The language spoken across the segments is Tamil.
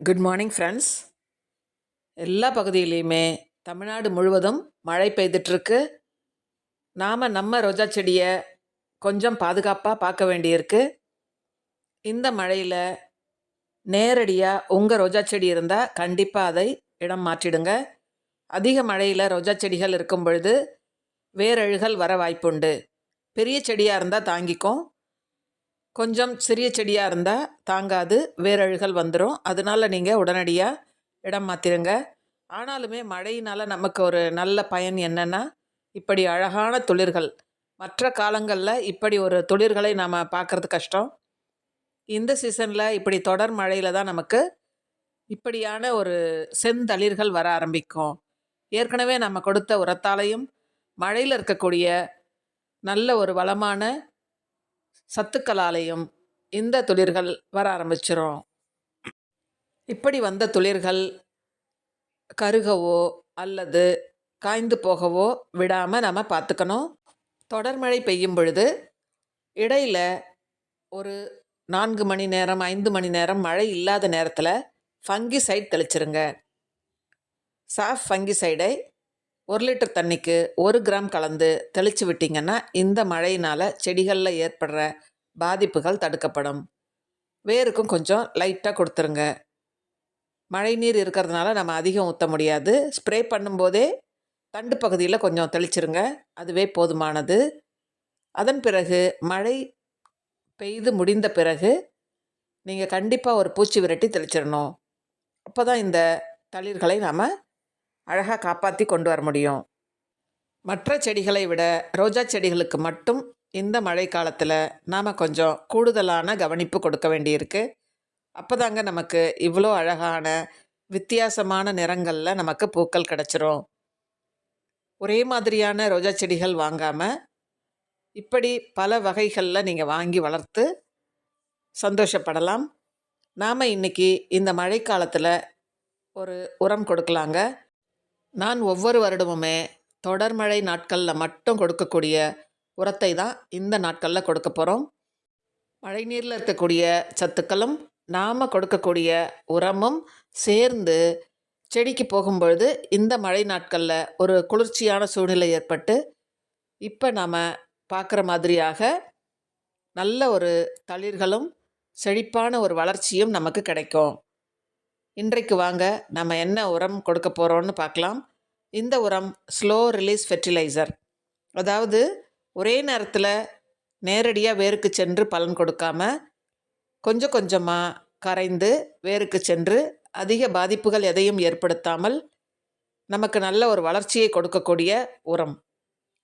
குட் மார்னிங் ஃப்ரெண்ட்ஸ் எல்லா பகுதியிலையுமே தமிழ்நாடு முழுவதும் மழை பெய்துட்ருக்கு நாம் நம்ம ரோஜா செடியை கொஞ்சம் பாதுகாப்பாக பார்க்க வேண்டியிருக்கு. இந்த மழையில் நேரடியாக உங்கள் ரோஜா செடி இருந்தால் கண்டிப்பாக அதை இடம் மாற்றிடுங்க. அதிக மழையில் ரோஜா செடிகள் இருக்கும் பொழுது வேரழுகள் வர வாய்ப்புண்டு. பெரிய செடியாக இருந்தால் தாங்கிக்கும். கொஞ்சம் சிறிய செடியாக இருந்தால் தாங்காது வேரழுகல் வந்துடும் அதனால நீங்கள் உடனடியாக இடம் மாற்றிடுங்க ஆனாலுமே மழையினால் நமக்கு ஒரு நல்ல பயன் என்னென்னா இப்படி அழகான துளிர்கள். மற்ற காலங்களில் இப்படி ஒரு துளிர்களை நாம் பார்க்குறது கஷ்டம். இந்த சீசனில் இப்படி தொடர் மழையில் தான் நமக்கு இப்படியான ஒரு செந்தளிர்கள் வர ஆரம்பிக்கும். ஏற்கனவே நம்ம கொடுத்த உரத்தாலையும் மழையில் இருக்கக்கூடிய நல்ல ஒரு வளமான சத்துக்களாலையும் இந்த துளிர்கள் வர ஆரம்பிச்சிடும் இப்படி வந்த துளிர்கள் கருகவோ அல்லது காய்ந்து போகவோ விடாமல் நம்ம பார்த்துக்கணும் தொடர்மழை பெய்யும் பொழுது இடையில் ஒரு நான்கு மணி நேரம் ஐந்து மணி நேரம் மழை இல்லாத நேரத்தில் ஃபங்கி சைட் தெளிச்சிருங்க. சாஃப் ஃபங்கி சைடை ஒரு லிட்டர் தண்ணிக்கு ஒரு கிராம் கலந்து தெளித்து விட்டிங்கன்னா இந்த மழையினால் செடிகளில் ஏற்படுற பாதிப்புகள் தடுக்கப்படும். வேருக்கும் கொஞ்சம் லைட்டாக கொடுத்துருங்க. மழை நீர் இருக்கிறதுனால நம்ம அதிகம் ஊற்ற முடியாது. ஸ்ப்ரே பண்ணும்போதே தண்டு பகுதியில் கொஞ்சம் தெளிச்சிருங்க. அதுவே போதுமானது. அதன் பிறகு மழை பெய்து முடிந்த பிறகு நீங்கள் கண்டிப்பாக ஒரு பூச்சி விரட்டி தெளிச்சிடணும். அப்போ தான் இந்த தளிர்களை நாம் அழகாக காப்பாற்றி கொண்டு வர முடியும். மற்ற செடிகளை விட ரோஜா செடிகளுக்கு மட்டும் இந்த மழை காலத்தில் நாம் கொஞ்சம் கூடுதலான கவனிப்பு கொடுக்க வேண்டியிருக்கு. அப்போ தாங்க நமக்கு இவ்வளோ அழகான வித்தியாசமான நிறங்களில் நமக்கு பூக்கள் கிடச்சிரும். ஒரே மாதிரியான ரோஜா செடிகள் வாங்காமல் இப்படி பல வகைகளில் நீங்கள் வாங்கி வளர்த்து சந்தோஷப்படலாம். நாம் இன்றைக்கி இந்த மழைக்காலத்தில் ஒரு உரம் கொடுக்கலாங்க. நான் ஒவ்வொரு வருடமுமே தொடர்மழை நாட்களில் மட்டும் கொடுக்கக்கூடிய உரத்தை தான் இந்த நாட்களில் கொடுக்க போகிறோம் மழைநீரில் இருக்கக்கூடிய சத்துக்களும் நாம் கொடுக்கக்கூடிய உரமும் சேர்ந்து செடிக்கு போகும்பொழுது இந்த மழை நாட்களில் ஒரு குளிர்ச்சியான சூழ்நிலை ஏற்பட்டு இப்போ நாம் பார்க்குற மாதிரியாக நல்ல ஒரு தளிர்களும் செழிப்பான ஒரு வளர்ச்சியும் நமக்கு கிடைக்கும். இன்றைக்கு வாங்க நம்ம என்ன உரம் கொடுக்க போகிறோம்னு பார்க்கலாம். இந்த உரம் ஸ்லோ ரிலீஸ் ஃபெர்டிலைசர் அதாவது ஒரே நேரத்தில் நேரடியாக வேருக்கு சென்று பலன் கொடுக்காம கொஞ்சம் கொஞ்சமாக கரைந்து வேருக்கு சென்று அதிக பாதிப்புகள் எதையும் ஏற்படுத்தாமல் நமக்கு நல்ல ஒரு வளர்ச்சியை கொடுக்கக்கூடிய உரம்.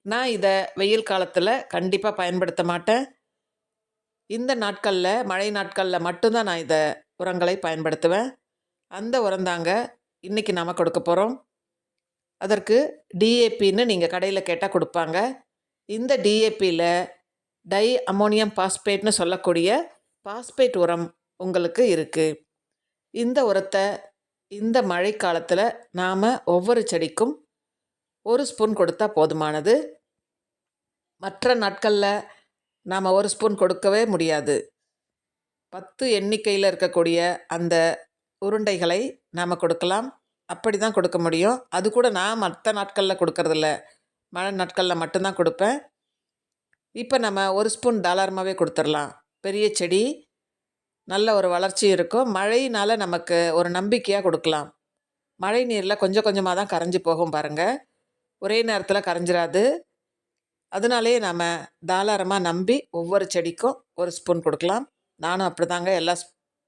நான் இதை வெயில் காலத்தில் கண்டிப்பாக பயன்படுத்த மாட்டேன். இந்த நாட்களில் மழை நாட்களில் மட்டும்தான் நான் இதை உரங்களை பயன்படுத்துவேன். அந்த உரந்தாங்க இன்றைக்கி நாம் கொடுக்க போகிறோம் அதற்கு டிஏபின்னு நீங்கள் கடையில் கேட்டால் கொடுப்பாங்க. இந்த டிஏபியில் டை அமோனியம் பாஸ்பேட்னு சொல்லக்கூடிய பாஸ்பேட் உரம் உங்களுக்கு இருக்குது இந்த உரத்தை இந்த மழை காலத்தில் நாம் ஒவ்வொரு செடிக்கும் ஒரு ஸ்பூன் கொடுத்தா போதுமானது. மற்ற நாட்களில் நாம் ஒரு ஸ்பூன் கொடுக்கவே முடியாது. பத்து எண்ணிக்கையில் இருக்கக்கூடிய அந்த உருண்டைகளை நாம் கொடுக்கலாம். அப்படி தான் கொடுக்க முடியும். அது கூட நான் மற்ற நாட்களில் கொடுக்கறதில்ல. மழை நாட்களில் மட்டும்தான் கொடுப்பேன். இப்போ நம்ம ஒரு ஸ்பூன் தாராளமாகவே கொடுத்துடலாம். பெரிய செடி நல்ல ஒரு வளர்ச்சி இருக்கும். மழையினால் நமக்கு ஒரு நம்பிக்கையாக கொடுக்கலாம். மழை நீரில் கொஞ்சம் கொஞ்சமாக தான் கரைஞ்சி போகும் பாருங்கள் ஒரே நேரத்தில் கரைஞ்சிராது. அதனாலே நாம் தாராளமாக நம்பி ஒவ்வொரு செடிக்கும் ஒரு ஸ்பூன் கொடுக்கலாம். நானும் அப்படி தாங்க எல்லா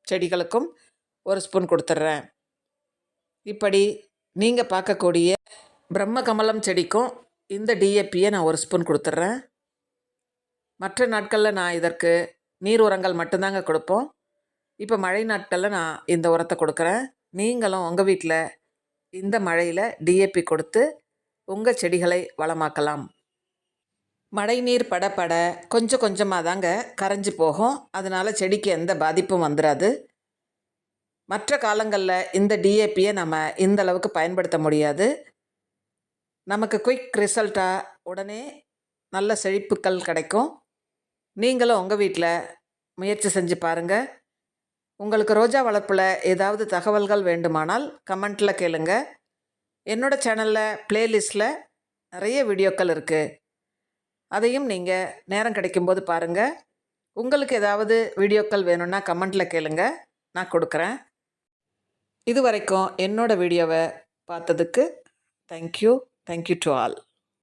செடிகளுக்கும் ஒரு ஸ்பூன் கொடுத்துட்றேன். இப்படி நீங்கள் பார்க்கக்கூடிய பிரம்ம கமலம் செடிக்கும் இந்த டிஏபியை நான் ஒரு ஸ்பூன் கொடுத்துட்றேன். மற்ற நாட்களில் நான் இதற்கு நீர் உரங்கள் மட்டும்தாங்க கொடுப்போம். இப்போ மழை நாட்களில் நான் இந்த உரத்தை கொடுக்குறேன். நீங்களும் உங்கள் வீட்டில் இந்த மழையில் டிஏபி கொடுத்து உங்கள் செடிகளை வளமாக்கலாம். மழை நீர் பட பட கொஞ்சம் கொஞ்சமாக தாங்க கரைஞ்சி போகும். அதனால் செடிக்கு எந்த பாதிப்பும் வந்துடாது மற்ற காலங்களில் இந்த டிஏபியை நம்ம இந்த அளவுக்கு பயன்படுத்த முடியாது. நமக்கு குயிக் ரிசல்ட்டாக உடனே நல்ல செழிப்புக்கள் கிடைக்கும். நீங்களும் உங்கள் வீட்டில் முயற்சி செஞ்சு பாருங்கள் உங்களுக்கு ரோஜா வளர்ப்பில் ஏதாவது தகவல்கள் வேண்டுமானால் கமெண்ட்டில் கேளுங்க. என்னோடய சேனலில் ப்ளேலிஸ்ட்டில் நிறைய வீடியோக்கள் இருக்குது அதையும் நீங்கள் நேரம் கிடைக்கும்போது பாருங்கள் உங்களுக்கு ஏதாவது வீடியோக்கள் வேணும்னா கமெண்ட்டில் கேளுங்க. நான் கொடுக்குறேன். இது வரைக்கும் என்னோடய வீடியோவை பார்த்ததுக்கு தேங்க்யூ தேங்க்யூ டு ஆல்